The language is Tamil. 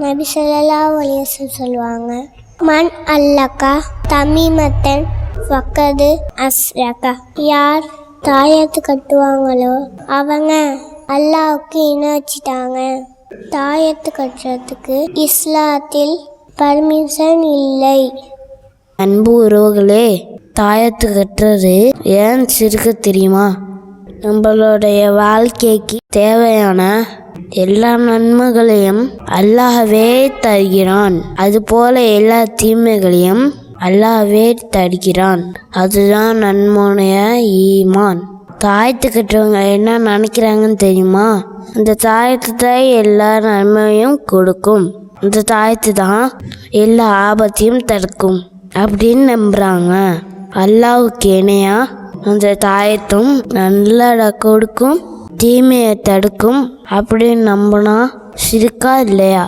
நபி சொல்லலா அலைஹி சொல்லுவாங்க மண் அல்லக்கா தமிமத்தன் ஃபக்கது அஸ்ரகா யார் தாயத்து கட்டுவாங்களோ அவங்க அல்லாவுக்கு இணை வச்சிட்டாங்க. தாயத்து கட்டுறதுக்கு இஸ்லாத்தில் பர்மிஷன் இல்லை. அன்பு உறவுகளே தாயத்து கட்டுறது ஏன் சிறுக்கு தெரியுமா? நம்மளுடைய வாழ்க்கைக்கு தேவையான எல்லா நன்மைகளையும் அல்லாஹவே தருகிறான். அதுபோல எல்லா தீமைகளையும் அல்லாஹவே தருகிறான். அதுதான் நன்மைய ஈமான். தாயத்துக்கிட்டவங்க என்ன நினைக்கிறாங்கன்னு தெரியுமா? அந்த தாயத்து தான் எல்லா நன்மையும் கொடுக்கும். இந்த தாயத்து தான் எல்லா ஆபத்தையும் தடுக்கும் அப்படின்னு நம்புறாங்க. அல்லாவுக்கு இணையா அந்த தாயத்தும் நல்ல கொடுக்கும் தீமையை தடுக்கும் அப்படின்னு நம்பினா சிரிக்கா இல்லையா?